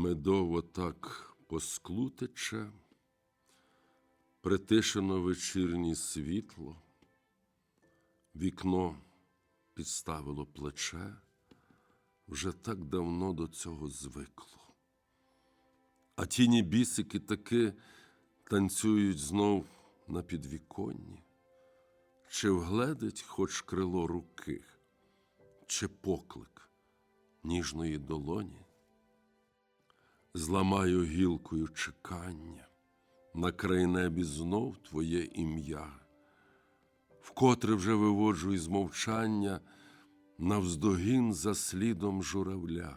Медово так по склу тече, притишено вечірнє світло, вікно підставило плече, вже так давно до цього звикло. А тіні бісики таки танцюють знов на підвіконні, чи вгледить хоч крило руки, чи поклик ніжної долоні. Зламаю гілкою чекання, на край небі знов твоє ім'я, вкотре вже виводжу із мовчання навздогін за слідом журавля.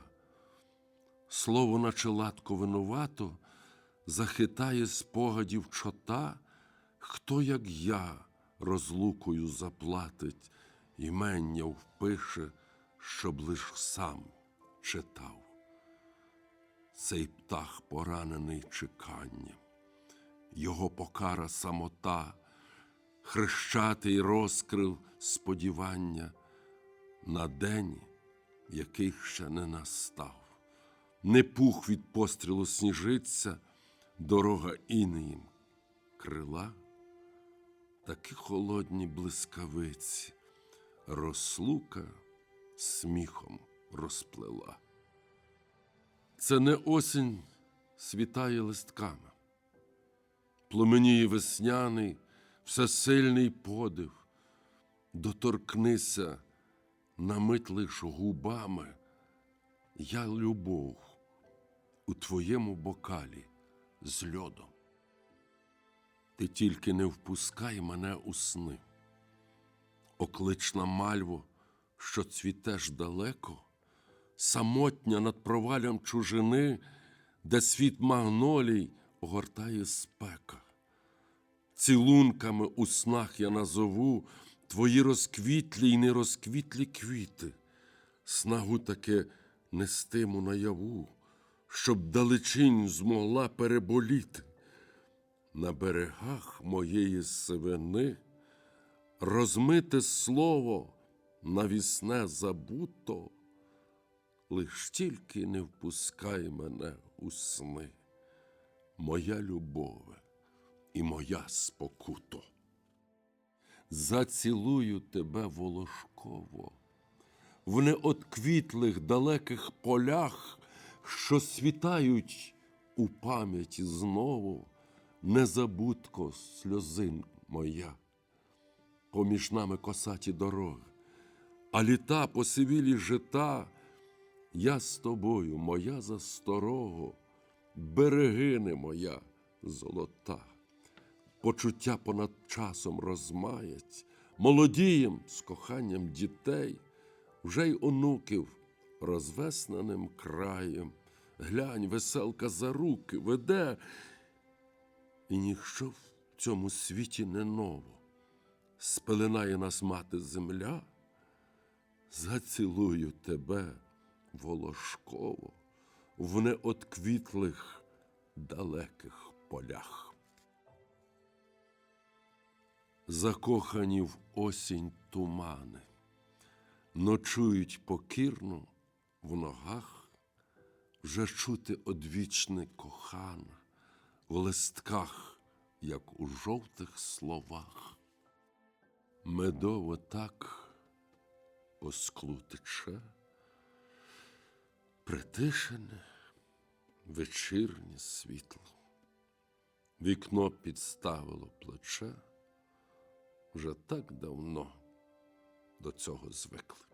Слово, наче латко винувато, захитає спогадів чота, хто, як я, розлукою заплатить, імення впише, щоб лиш сам читав. Цей птах поранений чеканням, його покара самота, хрещатий розкрив сподівання на день, який ще не настав. Не пух від пострілу сніжиться, дорога інеєм крила, такі холодні блискавиці, розлука сміхом розплела. Це не осінь світає листками, пломеніє весняний, всесильний подив, доторкнися на мить лиш губами, я любов у твоєму бокалі з льодом. Ти тільки не впускай мене у сни, оклична мальво, що цвітеш далеко самотня над провалям чужини, де світ магнолій огортає спека. Цілунками у снах я назову твої розквітлі й нерозквітлі квіти, снагу таке нестиму наяву, щоб далечінь змогла переболіти. На берегах моєї сивини розмите слово навісне забуто лиш тільки не впускай мене у сни, моя любове і моя спокуто. Зацілую тебе волошково в неотквітлих далеких полях, що світають у пам'яті знову, незабудко сльозин моя, поміж нами косаті дороги, а літа посивілі жита. Я з тобою, моя засторого, берегине моя золота, почуття понад часом розмаять, молодієм з коханням дітей, вже й онуків розвесненим краєм. Глянь, веселка за руки веде, і ніщо в цьому світі не ново. Спеленає нас мати земля, зацілую тебе волошково в неотквітлих далеких полях. Закохані в осінь тумани, ночують покірно в ногах, вже чути одвічне кохана в листках, як у жовтих словах. Медово так по тече притишене вечірнє світло. Вікно підставило плече, вже так давно до цього звикли.